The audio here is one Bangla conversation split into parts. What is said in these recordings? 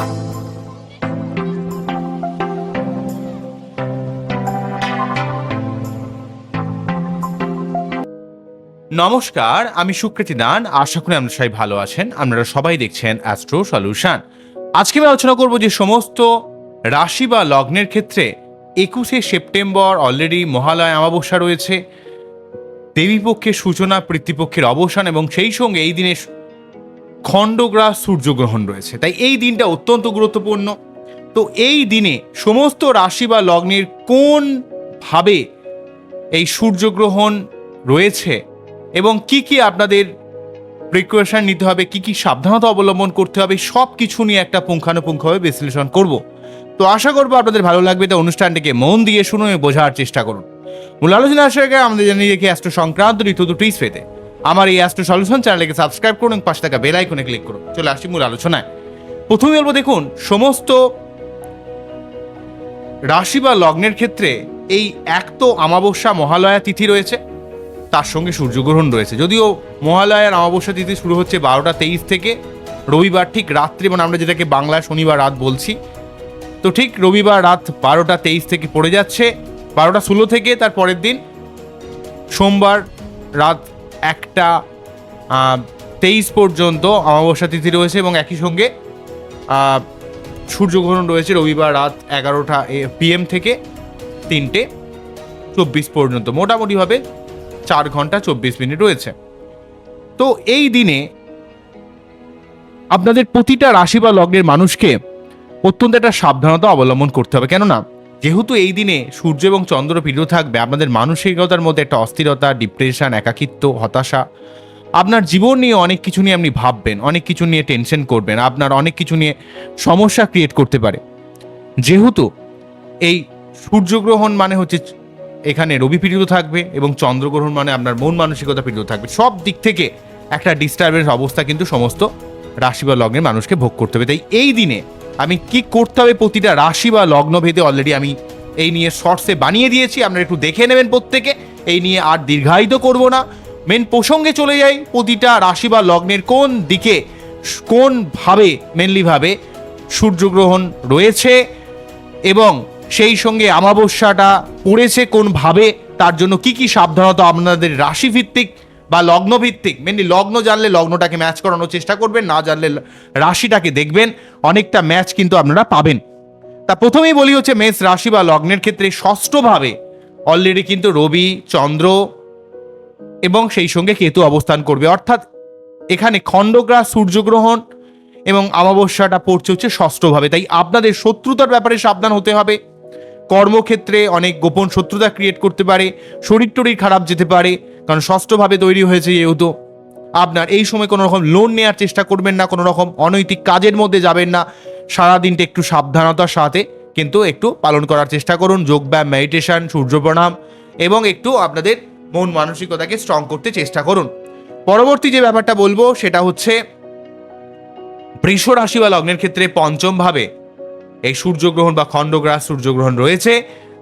নমস্কার, আমি সুকৃতি দান আশা করি আপনারা সবাই ভালো আছেন। আপনারা সবাই দেখছেন অ্যাস্ট্রো সলিউশন আজকে আমি আলোচনা করব যে সমস্ত রাশি বা লগ্নের ক্ষেত্রে একুশে সেপ্টেম্বর অলরেডি মহালয় অমাবস্যা রয়েছে। দেবীপক্ষের সূচনা, পিতৃপক্ষের অবসান এবং সেই সঙ্গে এই দিনে খণ্ডগ্রাস সূর্যগ্রহণ রয়েছে। তাই এই দিনটা অত্যন্ত গুরুত্বপূর্ণ। তো এই দিনে সমস্ত রাশি বা লগ্নের কোন ভাবে এই সূর্যগ্রহণ রয়েছে এবং কি কি আপনাদের প্রিকশন নিতে হবে, কি কি সাবধানতা অবলম্বন করতে হবে সব কিছু নিয়ে একটা পুঙ্খানুপুঙ্খভাবে বিশ্লেষণ করব। তো আশা করব আপনাদের ভালো লাগবে। তো অনুষ্ঠানটিকে মন দিয়ে শুনুন বোঝার চেষ্টা করুন। মূল আলোচনা আসার আগে আমাদের জানিয়ে রেখে অ্যাস্ট্রো সংক্রান্ত নিত্য দুটি পেতে আমার এই অ্যাস্ট্রো সলিউশন চ্যানেলকে সাবস্ক্রাইব করুন, পাশে থাকা বেল আইকনে ক্লিক করুন। চলে আসছি মূল আলোচনায়। প্রথমে বলব, দেখুন, সমস্ত রাশি বা লগ্নের ক্ষেত্রে এই এক তো অমাবস্যা মহালয়া তিথি রয়েছে। তার সঙ্গে সূর্যগ্রহণ রয়েছে। যদিও মহালয়ার অমাবস্যা তিথি শুরু হচ্ছে বারোটা তেইশ থেকে, রবিবার ঠিক রাত্রি মানে আমরা যেটাকে বাংলা শনিবার রাত বলছি। তো ঠিক রবিবার রাত বারোটা তেইশ থেকে পড়ে যাচ্ছে। বারোটা ষোলো থেকে তার পরের দিন সোমবার রাত একটা তেইশ পর্যন্ত অমাবস্যা তিথি রয়েছে এবং একই সঙ্গে সূর্যগ্রহণ রয়েছে রবিবার রাত এগারোটা পিএম থেকে তিনটে চব্বিশ পর্যন্ত। মোটামুটিভাবে চার ঘণ্টা চব্বিশ মিনিট রয়েছে। তো এই দিনে আপনাদের প্রতিটা রাশি বা লগ্নের মানুষকে অত্যন্ত একটা সাবধানতা অবলম্বন করতে হবে। কেননা যেহেতু এই দিনে সূর্য এবং চন্দ্র প্রিয় থাকবে, আপনাদের মানসিকতার মধ্যে একটা অস্থিরতা ডিপ্রেশন একাকিত্ব, হতাশা, আপনার জীবন নিয়ে অনেক কিছু নিয়ে আপনি ভাববেন, অনেক কিছু নিয়ে টেনশন করবেন, আপনার অনেক কিছু নিয়ে সমস্যা ক্রিয়েট করতে পারে। যেহেতু এই সূর্যগ্রহণ মানে হচ্ছে এখানে রবি পীড়িত থাকবে এবং চন্দ্রগ্রহণ মানে আপনার মন মানসিকতা পীড়িত থাকবে। সব দিক থেকে একটা ডিস্টারবেন্স অবস্থা কিন্তু সমস্ত রাশি বা লগ্নের মানুষকে ভোগ করতে হবে। তাই এই দিনে আমি কি করতে হবে প্রতিটা রাশি বা লগ্ন ভেদে অলরেডি আমি এই নিয়ে শর্টসে বানিয়ে দিয়েছি, আপনারা একটু দেখে নেবেন প্রত্যেকে। এই নিয়ে আর দীর্ঘায়িত করব না। মেন প্রসঙ্গে চলে যাই, প্রতিটা রাশি বা লগ্নের কোন দিকে, কোন ভাবে মেনলি ভাবে সূর্যগ্রহণ রয়েছে এবং সেই সঙ্গে অমাবস্যাটা পড়েছে কোনভাবে তার জন্য কি কি সাবধানতা আপনাদের রাশি ভিত্তিক বা লগ্নভিত্তিক মেনলি লগ্ন জানলে লগ্নটাকে ম্যাচ করানোর চেষ্টা করবেন, না জানলে রাশিটাকে দেখবেন, অনেকটা ম্যাচ কিন্তু আপনারা পাবেন। তা প্রথমেই বলি হচ্ছে মেষ রাশি বা লগ্নের ক্ষেত্রে ষষ্ঠভাবে অলরেডি কিন্তু রবি, চন্দ্র এবং সেই সঙ্গে কেতু অবস্থান করবে। অর্থাৎ এখানে খণ্ডগ্রাস সূর্যগ্রহণ এবং অমাবস্যাটা পড়ছে হচ্ছে ষষ্ঠভাবে। তাই আপনাদের শত্রুতার ব্যাপারে সাবধান হতে হবে। কর্মক্ষেত্রে অনেক গোপন শত্রুতা ক্রিয়েট করতে পারে শরীর টরীর খারাপ যেতে পারে কারণ ষষ্ঠভাবে তৈরি হয়েছে যেহেতু। আপনার এই সময় কোনো রকম লোন নেওয়ার চেষ্টা করবেন না কোনো রকম অনৈতিক কাজের মধ্যে যাবেন না। সারাদিনটা একটু সাবধানতার সাথে কিন্তু একটু পালন করার চেষ্টা করুন। যোগব্যায়াম মেডিটেশন সূর্য প্রণাম এবং একটু আপনাদের মন মানসিকতাকে স্ট্রং করতে চেষ্টা করুন। পরবর্তী যে ব্যাপারটা বলব সেটা হচ্ছে, বৃষ রাশি বা লগ্নের ক্ষেত্রে পঞ্চমভাবে এই সূর্যগ্রহণ বা খণ্ডগ্রাস সূর্যগ্রহণ রয়েছে।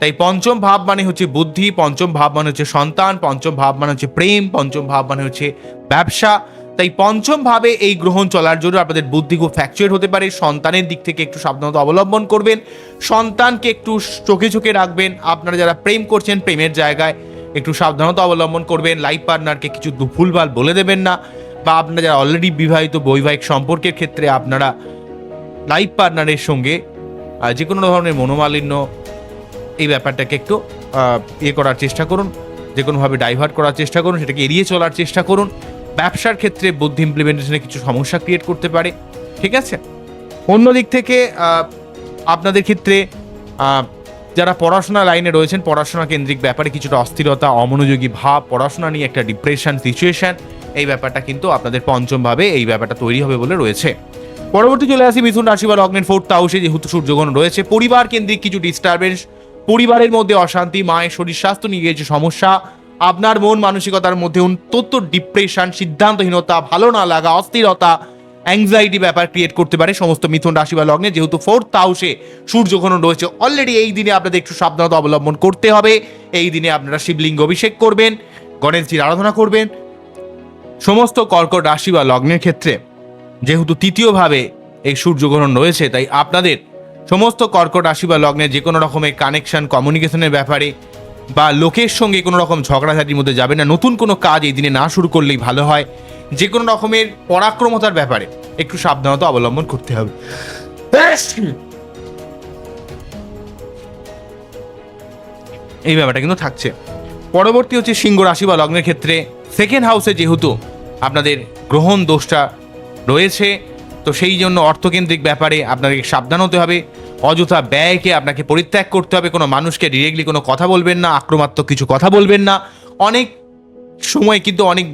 তাই পঞ্চম ভাব মানে হচ্ছে বুদ্ধি, পঞ্চম ভাব মানে হচ্ছে সন্তান, পঞ্চম ভাব মানে হচ্ছে প্রেম, পঞ্চম ভাব মানে হচ্ছে ব্যবসা। তাই পঞ্চম ভাবে এই গ্রহণ চলার জন্য আপনাদের বুদ্ধি খুব ফ্যাকচুয়েট হতে পারে। সন্তানের দিক থেকে একটু সাবধানতা অবলম্বন করবেন। সন্তানকে একটু চোখে চোখে রাখবেন। আপনারা যারা প্রেম করছেন, প্রেমের জায়গায় একটু সাবধানতা অবলম্বন করবেন। লাইফ পার্টনারকে কিছু ভুলভাল বলে দেবেন না। বা আপনারা যারা অলরেডি বিবাহিত বৈবাহিক সম্পর্কের ক্ষেত্রে আপনারা লাইফ পার্টনারের সঙ্গে যে কোনো ধরনের মনোমালিন্য এই ব্যাপারটাকে একটু ইয়ে করার চেষ্টা করুন, যে কোনোভাবে ডাইভার্ট করার চেষ্টা করুন, সেটাকে এড়িয়ে চলার চেষ্টা করুন। ব্যবসার ক্ষেত্রে বুদ্ধি ইমপ্লিমেন্টেশনে কিছু সমস্যা ক্রিয়েট করতে পারে, ঠিক আছে? অন্য দিক থেকে আপনাদের ক্ষেত্রে যারা পড়াশোনা লাইনে রয়েছেন, পড়াশোনা কেন্দ্রিক ব্যাপারে কিছুটা অস্থিরতা, অমনোযোগী ভাব, পড়াশোনা নিয়ে একটা ডিপ্রেশন সিচুয়েশন এই ব্যাপারটা কিন্তু আপনাদের পঞ্চমভাবে এই ব্যাপারটা তৈরি হবে বলে রয়েছে। পরবর্তী চলে আসি মিথুন রাশি বা লগ্নের ফোর্থ হাউসে যেহেতু সূর্যগ্রহণ রয়েছে, পরিবার কেন্দ্রিক কিছু ডিস্টারবেন্স পরিবারের মধ্যে অশান্তি, মায়ের শরীর, স্বাস্থ্য নিয়ে গিয়েছে সমস্যা, আপনার মন মানসিকতার মধ্যে অত্যন্ত ডিপ্রেশন সিদ্ধান্তহীনতা, ভালো না লাগা, অস্থিরতা অ্যাংজাইটি ব্যাপার ক্রিয়েট করতে পারে সমস্ত মিথুন রাশি বা লগ্নে। যেহেতু ফোর্থ হাউসে সূর্যগ্রহণ রয়েছে অলরেডি এই দিনে আপনাদের একটু সাবধানতা অবলম্বন করতে হবে। এই দিনে আপনারা শিবলিঙ্গ অভিষেক করবেন, গণেশজির আরাধনা করবেন। সমস্ত কর্কট রাশি বা লগ্নের ক্ষেত্রে যেহেতু তৃতীয়ভাবে এই সূর্যগ্রহণ রয়েছে, তাই আপনাদের সমস্ত কর্কট রাশি বা লগ্নে যে কোনো রকমের কানেকশন কমিউনিকেশনের ব্যাপারে বা লোকের সঙ্গে কোনো রকম ঝগড়াঝাটির মধ্যে যাবে না। নতুন কোনো কাজ এই দিনে না শুরু করলেই ভালো হয়। যে কোনো রকমের পরাক্রমতার ব্যাপারে একটু সাবধানতা অবলম্বন করতে হবে। এই ব্যাপারটা কিন্তু থাকছে। পরবর্তী হচ্ছে সিংহ রাশি বা লগ্নের ক্ষেত্রে সেকেন্ড হাউসে যেহেতু আপনাদের গ্রহণ দোষটা রয়েছে তো সেই জন্য অর্থকেন্দ্রিক ব্যাপারে আপনাকে সাবধান হতে হবে। অযথা ব্যয়কে আপনাকে পরিত্যাগ করতে হবে। কোনো মানুষকে ডিরেক্টলি কোনো কথা বলবেন না আক্রমাত্মক কিছু কথা বলবেন না। অনেক সময় কিন্তু অনেক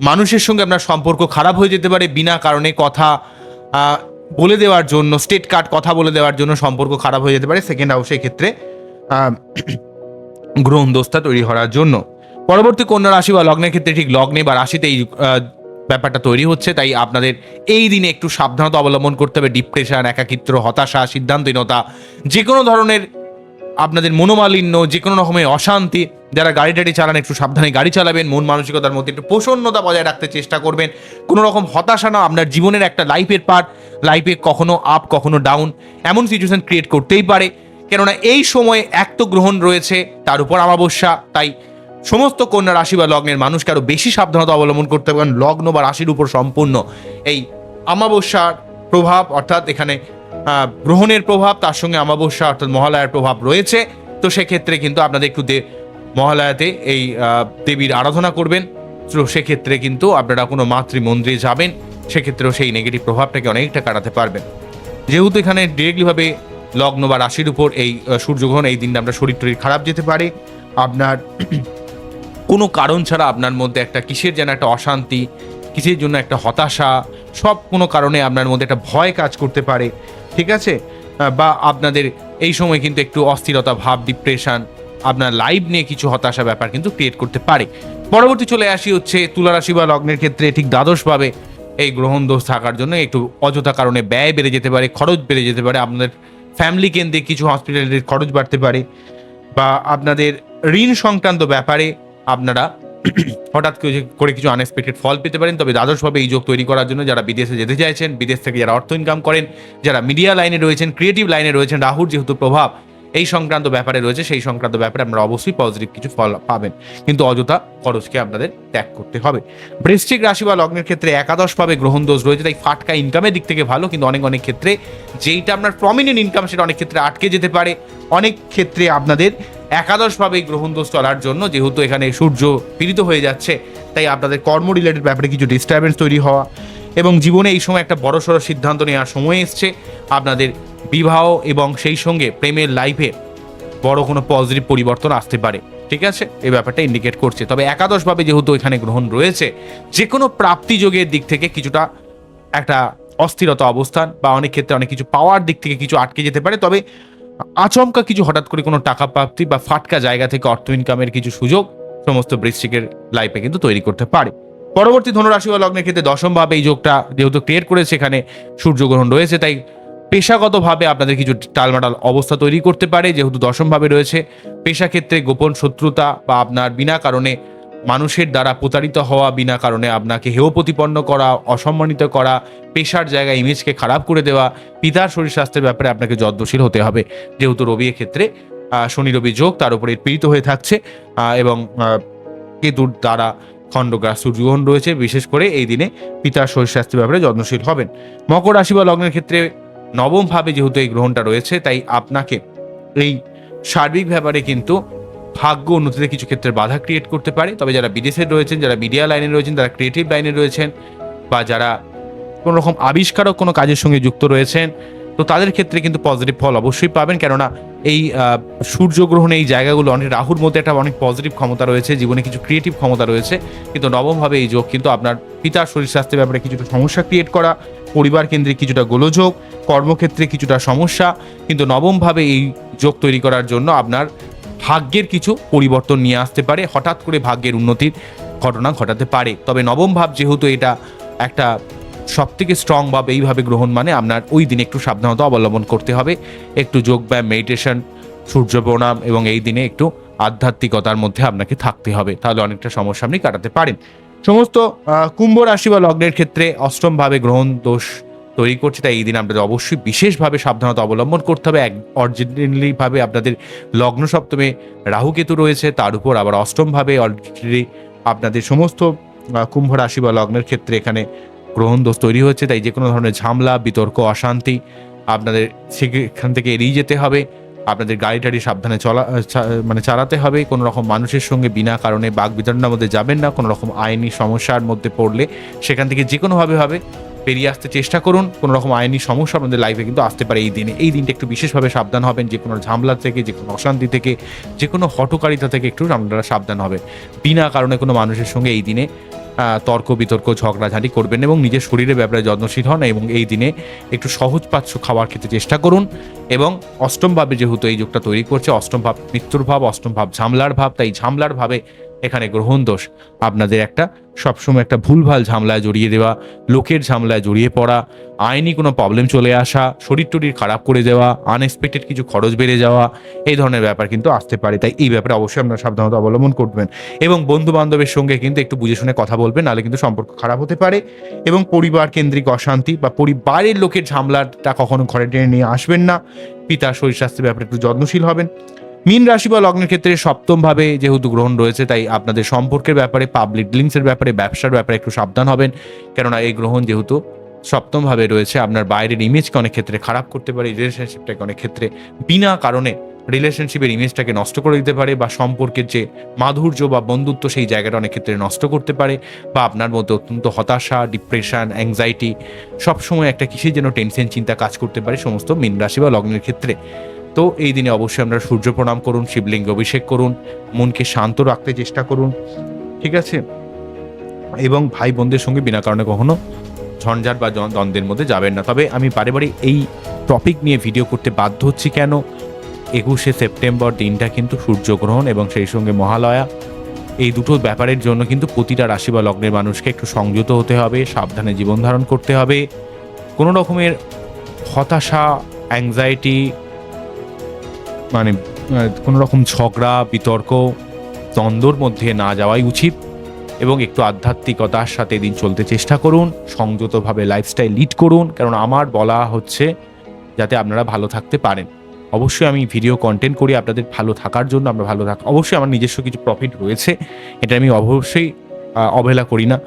মানুষের সঙ্গে আপনার সম্পর্ক খারাপ হয়ে যেতে পারে বিনা কারণে কথা বলে দেওয়ার জন্য স্টেট কার্ড কথা বলে দেওয়ার জন্য সম্পর্ক খারাপ হয়ে যেতে পারে সেকেন্ড হাউসের ক্ষেত্রে গ্রহণ দোষটা তৈরি করার জন্য। পরবর্তী কন্যা রাশি বা লগ্নের ক্ষেত্রে ঠিক লগ্নে বা রাশিতে এই ব্যাপারটা তৈরি হচ্ছে, তাই আপনাদের এই দিনে একটু সাবধানতা অবলম্বন করতে হবে। ডিপ্রেশন, একাকিত্ব, হতাশা, সিদ্ধান্তহীনতা যে কোনো ধরনের আপনাদের মনোমালিন্য যে কোনো রকমের অশান্তি, যারা গাড়ি টাড়ি চালান, একটু সাবধানে গাড়ি চালাবেন, মন মানসিকতার মধ্যে একটু প্রসন্নতা বজায় রাখতে চেষ্টা করবেন। কোনো রকম হতাশা না, আপনার জীবনের একটা লাইফের পার্ট লাইফে কখনো আপ কখনো ডাউন এমন সিচুয়েশন ক্রিয়েট করতেই পারে। কেননা এই সময়ে এক তো গ্রহণ রয়েছে, তার উপর আমাবস্যা তাই সমস্ত কন্যা রাশি বা লগ্নের মানুষকে আরও বেশি সাবধানতা অবলম্বন করতে হবে, কারণ লগ্ন বা রাশির উপর সম্পূর্ণ এই আমাবস্যার প্রভাব, অর্থাৎ এখানে গ্রহণের প্রভাব, তার সঙ্গে আমাবস্যা অর্থাৎ মহালয়ার প্রভাব রয়েছে। তো সেক্ষেত্রে কিন্তু আপনাদের একটু দে, মহালয়াতে এই দেবীর আরাধনা করবেন। তো সেক্ষেত্রে কিন্তু আপনারা কোনো মাতৃ মন্দিরে যাবেন, সেক্ষেত্রেও সেই নেগেটিভ প্রভাবটাকে অনেকটা কাটাতে পারবেন। যেহেতু এখানে ডিরেক্টলিভাবে লগ্ন বা রাশির উপর এই সূর্যগ্রহণ, এই দিনটা আপনার শরীর টরীর খারাপ যেতে পারে। আপনার কোনো কারণ ছাড়া আপনার মধ্যে একটা কিসের যেন একটা অশান্তি, কিসের জন্য একটা হতাশা, সব কোনো কারণে আপনার মধ্যে একটা ভয় কাজ করতে পারে, ঠিক আছে? বা আপনাদের এই সময় কিন্তু একটু অস্থিরতা, ভাব ডিপ্রেশন আপনার লাইফ নিয়ে কিছু হতাশা ব্যাপার কিন্তু ক্রিয়েট করতে পারে। পরবর্তী চলে আসি হচ্ছে তুলা রাশি বা লগ্নের ক্ষেত্রে ঠিক দ্বাদশভাবে এই গ্রহণ দোষ থাকার জন্য একটু অযথা কারণে ব্যয় বেড়ে যেতে পারে, খরচ বেড়ে যেতে পারে, আপনাদের ফ্যামিলি কেন্দ্রিক কিছু হসপিটালের খরচ বাড়তে পারে, বা আপনাদের ঋণ সংক্রান্ত ব্যাপারে আপনারা হঠাৎ করে- কিছু আনএক্সপেক্টেড ফল পেতে পারেন। তবে দ্বাদশভাবে এই যোগ তৈরি করার জন্য যারা বিদেশে যেতে চাইছেন, বিদেশ থেকে যারা অর্থ ইনকাম করেন, যারা মিডিয়া লাইনে রয়েছেন ক্রিয়েটিভ লাইনে রয়েছেন, রাহুর যেহেতু প্রভাব, এই সংক্রান্ত ব্যাপারে রয়েছে, সেই সংক্রান্ত ব্যাপারে আপনারা অবশ্যই পজিটিভ কিছু ফল পাবেন। কিন্তু অযথা খরচকে আপনাদের ত্যাগ করতে হবে। বৃশ্চিক রাশি বা লগ্নের ক্ষেত্রে একাদশভাবে গ্রহণ দোষ রয়েছে, তাই ফাটকা ইনকামের দিক থেকে ভালো, কিন্তু অনেক অনেক ক্ষেত্রে যেইটা আপনার প্রমিনেন্ট ইনকাম সেটা অনেক ক্ষেত্রে আটকে যেতে পারে। অনেক ক্ষেত্রে আপনাদের একাদশভাবে এই গ্রহণ দোষ চলার জন্য যেহেতু এখানে সূর্য পীড়িত হয়ে যাচ্ছে, তাই আপনাদের কর্ম রিলেটেড ব্যাপারে কিছু ডিস্টারবেন্স তৈরি হওয়া এবং জীবনে এই সময় একটা বড়সড় সিদ্ধান্ত নেওয়ার সময় এসছে। আপনাদের বিবাহ এবং সেই সঙ্গে প্রেমের লাইফে বড় কোনো পজিটিভ পরিবর্তন আসতে পারে। ঠিক আছে? এই ব্যাপারটা ইন্ডিকেট করছে। তবে একাদশভাবে যেহেতু এখানে গ্রহণ রয়েছে যে কোনো প্রাপ্তি যোগের দিক থেকে কিছুটা একটা অস্থিরতা অবস্থান বা অনেক ক্ষেত্রে অনেক কিছু পাওয়ার দিক থেকে কিছু আটকে যেতে পারে। তবে আচমকা কিছু হঠাৎ করে কোনো টাকা প্রাপ্তি বা ফাটকা জায়গা থেকে অর্থ ইনকামের কিছু সুযোগ সমস্ত বৃশ্চিকের লাইফে কিন্তু তৈরি করতে পারে। পরবর্তী ধনুরাশি বা লগ্নের ক্ষেত্রে দশমভাবে এই যোগটা যেহেতু ক্রিয়েট করেছে, এখানে সূর্যগ্রহণ রয়েছে, তাই পেশাগতভাবে আপনাদের কিছু টালমাটাল অবস্থা তৈরি করতে পারে, যেহেতু দশমভাবে রয়েছে। পেশা ক্ষেত্রে গোপন শত্রুতা বা আপনার বিনা কারণে মানুষের দ্বারা প্রতারিত হওয়া বিনা কারণে আপনাকে হেয় প্রতিপন্ন করা, অসম্মানিত করা, পেশার জায়গায় ইমেজকে খারাপ করে দেওয়া, পিতার শরীর স্বাস্থ্যের ব্যাপারে আপনাকে যত্নশীল হতে হবে। যেহেতু রবি ক্ষেত্রে শনি রবি যোগ, তার উপরে পীড়িত হয়ে থাকছে এবং কেতুর দ্বারা খণ্ডগ্রাস সূর্যগ্রহণ রয়েছে, বিশেষ করে এই দিনে পিতার শরীর স্বাস্থ্যের ব্যাপারে যত্নশীল হবেন। মকর রাশি বা লগ্নের ক্ষেত্রে নবমভাবে যেহেতু এই গ্রহণটা রয়েছে, তাই আপনাকে এই সার্বিক ব্যাপারে কিন্তু ভাগ্য উন্নতিতে কিছু ক্ষেত্রে বাধা ক্রিয়েট করতে পারে। তবে যারা বিদেশে রয়েছেন, যারা মিডিয়া লাইনে রয়েছেন, যারা ক্রিয়েটিভ লাইনে রয়েছেন বা যারা কোনো রকম আবিষ্কারক কোনো কাজের সঙ্গে যুক্ত রয়েছেন, তো তাদের ক্ষেত্রে কিন্তু পজিটিভ ফল অবশ্যই পাবেন। কেননা এই সূর্যগ্রহণে এই জায়গাগুলো অনেক রাহুর মধ্যে একটা অনেক পজিটিভ ক্ষমতা রয়েছে, জীবনে কিছু ক্রিয়েটিভ ক্ষমতা রয়েছে। কিন্তু নবমভাবে এই যোগ কিন্তু আপনার পিতার শরীর স্বাস্থ্যের ব্যাপারে কিছুটা সমস্যা ক্রিয়েট করা, পরিবার কেন্দ্রিক কিছুটা গোলযোগ, কর্মক্ষেত্রে কিছুটা সমস্যা। কিন্তু নবমভাবে এই যোগ তৈরি করার জন্য আপনার ভাগ্যের কিছু পরিবর্তন নিয়ে আসতে পারে, হঠাৎ করে ভাগ্যের উন্নতির ঘটনা ঘটাতে পারে। তবে নবম ভাব যেহেতু এটা একটা সব থেকে স্ট্রং ভাব, এইভাবে গ্রহণ মানে আপনার ওই দিনে একটু সাবধানতা অবলম্বন করতে হবে। একটু যোগ ব্যায়াম মেডিটেশন সূর্য প্রণাম এবং এই দিনে একটু আধ্যাত্মিকতার মধ্যে আপনাকে থাকতে হবে। তাহলে অনেকটা সমস্যা আপনি কাটাতে পারেন। সমস্ত কুম্ভ রাশি বা লগ্নের ক্ষেত্রে অষ্টম ভাবে গ্রহণ দোষ তৈরি করছে, তাই এই দিন আপনাদের অবশ্যই বিশেষভাবে সাবধানতা অবলম্বন করতে হবে। এক অরিজিনালিভাবে আপনাদের লগ্ন সপ্তমে রাহুকেতু রয়েছে, তার উপর আবার অষ্টমভাবে অলরেডি আপনাদের সমস্ত কুম্ভ রাশি বা লগ্নের ক্ষেত্রে এখানে গ্রহণ দোষ তৈরি হচ্ছে তাই যে কোনো ধরনের ঝামেলা, বিতর্ক, অশান্তি আপনাদের সেখান থেকে এড়িয়ে যেতে হবে। আপনাদের গাড়ি টাড়ি সাবধানে চলা মানে চালাতে হবে। কোনো রকম মানুষের সঙ্গে বিনা কারণে বাঘ বিতরণের মধ্যে যাবেন না, কোনো রকম আইনি সমস্যার মধ্যে পড়লে সেখান থেকে যে কোনোভাবে হবে। বেরিয়ে আসতে চেষ্টা করুন। কোনো রকম আইনি সমস্যা আপনাদের লাইফে কিন্তু আসতে পারে এই দিনে। এই দিনটা একটু বিশেষভাবে সাবধান হবেন। যে কোনো ঝামেলা থেকে, যে কোনো অশান্তি থেকে, যে কোনো হটকারিতা থেকে একটু আপনারা সাবধান হবে বিনা কারণে কোনো মানুষের সঙ্গে এই দিনে তর্ক, বিতর্ক, ঝগড়াঝাঁটি করবেন এবং নিজের শরীরের ব্যাপারে যত্নশীল হন এবং এই দিনে একটু সহজ পাচ্ছ খাবার খেতে চেষ্টা করুন এবং অষ্টম ভাবে যেহেতু এই যুগটা তৈরি করছে, অষ্টম ভাব মৃত্যুর ভাব অষ্টম ভাব ঝামলার ভাব, তাই ঝামলার ভাবে এখানে গ্রহণ দোষ। আপনাদের একটা সবসময় একটা ভুলভাল ঝামলায় জড়িয়ে দেওয়া, লোকের ঝামলায় জড়িয়ে পড়া, আইনি কোনো প্রবলেম চলে আসা, শরীর টরির খারাপ করে দেওয়া আনএক্সপেক্টেড কিছু খরচ বেড়ে যাওয়া, এই ধরনের ব্যাপার কিন্তু আসতে পারে। তাই এই ব্যাপারে অবশ্যই আপনারা সাবধানতা অবলম্বন করবেন। এবং বন্ধু বান্ধবের সঙ্গে কিন্তু একটু বুঝে শুনে কথা বলবেন, নাহলে কিন্তু সম্পর্ক খারাপ হতে পারে। এবং পরিবার কেন্দ্রিক অশান্তি বা পরিবারের লোকের ঝামলাটা কখনো ঘরে টেনে নিয়ে আসবেন না। পিতার শরীর স্বাস্থ্যের ব্যাপারে একটু যত্নশীল হবেন। মীন রাশি বা লগ্নের ক্ষেত্রে সপ্তম ভাবে যেহেতু গ্রহণ রয়েছে, তাই আপনাদের সম্পর্কের ব্যাপারে পাবলিক ডিলিংসের ব্যাপারে, ব্যবসার ব্যাপারে একটু সাবধান হবেন। কেননা এই গ্রহণ যেহেতু সপ্তম ভাবে রয়েছে, আপনার বাইরের ইমেজকে অনেক ক্ষেত্রে খারাপ করতে পারে রিলেশনশিপটাকে অনেক ক্ষেত্রে বিনা কারণে রিলেশনশিপের ইমেজটাকে নষ্ট করে দিতে পারে বা সম্পর্কের যে মাধুর্য বা বন্ধুত্ব, সেই জায়গাটা অনেক ক্ষেত্রে নষ্ট করতে পারে বা আপনার মধ্যে অত্যন্ত হতাশা ডিপ্রেশন অ্যাংজাইটি সবসময় একটা কিসের যেন টেনশন চিন্তা কাজ করতে পারে, সমস্ত মীন রাশি বা লগ্নের ক্ষেত্রে। তো এই দিনে অবশ্যই আমরা সূর্য প্রণাম করুন, শিবলিঙ্গ অভিষেক করুন, মনকে শান্ত রাখতে চেষ্টা করুন, ঠিক আছে? এবং ভাই বোনদের সঙ্গে বিনা কারণে কখনো ঝঞ্ঝাট বা দ্বন্দ্বের মধ্যে যাবেন না। তবে আমি বারে বারে এই টপিক নিয়ে ভিডিও করতে বাধ্য হচ্ছি কেন? একুশে সেপ্টেম্বর দিনটা কিন্তু সূর্যগ্রহণ এবং সেই সঙ্গে মহালয়া। এই দুটো ব্যাপারের জন্য কিন্তু প্রতিটা রাশি বা লগ্নের মানুষকে একটু সংযত হতে হবে, সাবধানে জীবন ধারণ করতে হবে। কোনো রকমের হতাশা অ্যাংজাইটি মানে কোনো রকম ঝগড়া, বিতর্ক, দ্বন্দ্বর মধ্যে না যাওয়াই উচিত এবং একটু আধ্যাত্মিকতার সাথে দিন চলতে চেষ্টা করুন, সংযতভাবে লাইফস্টাইল লিড করুন, কারণ আমার বলা হচ্ছে যাতে আপনারা ভালো থাকতে পারেন। অবশ্যই আমি ভিডিও কন্টেন্ট করি, আপনাদের ভালো থাকার জন্য আমরা ভালো থাক, অবশ্যই আমার নিজস্ব কিছু প্রফিট রয়েছে, এটা আমি অবশ্যই অবহেলা করি না।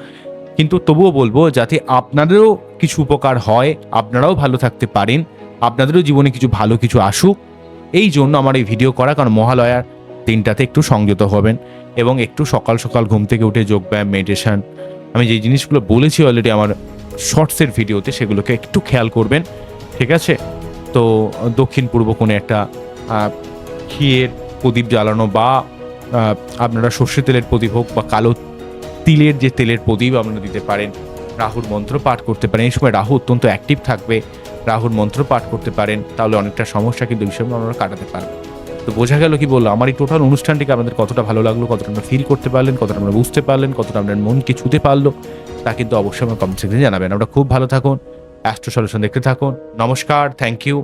কিন্তু তবুও বলব যাতে আপনাদেরও কিছু উপকার হয়, আপনারাও ভালো থাকতে পারেন, আপনাদেরও জীবনে কিছু ভালো কিছু আসুক এই জন্য আমার এই ভিডিও করা, কারণ মহালয়ার দিনটাতে একটু সংযত হবেন এবং একটু সকাল সকাল ঘুম থেকে উঠে যোগব্যায়াম মেডিটেশন আমি যে জিনিসগুলো বলেছি অলরেডি আমার শর্টসের ভিডিওতে, সেগুলোকে একটু খেয়াল করবেন, ঠিক আছে? তো দক্ষিণ পূর্ব কোণে একটা ঘিয়ের প্রদীপ জ্বালানো বা আপনারা সর্ষে তেলের প্রদীপ হোক বা কালো তিলের যে তেলের প্রদীপ আপনারা দিতে পারেন, রাহুর মন্ত্র পাঠ করতে পারেন, এই সময় রাহু অত্যন্ত অ্যাক্টিভ থাকবে রাহুর মন্ত্র পাঠ করতে পারেন, তাহলে অনেকটা সমস্যা কিন্তু সময় আপনারা কাটাতে পারবেন তো বোঝা গেল কি বলল? আমার এই টোটাল অনুষ্ঠানটিকে আমাদের কতটা ভালো লাগল, কতটা আমরা ফিল করতে পারলেন, কতটা আমরা বুঝতে পারলেন, কতটা আপনার মনকে ছুতে পারল, তা কিন্তু অবশ্যই আমার কমেন্ট সেকশনে জানাবেন। আমরা খুব ভালো থাকুন অ্যাস্ট্রো সলিউশন দেখতে থাকুন, নমস্কার থ্যাংক ইউ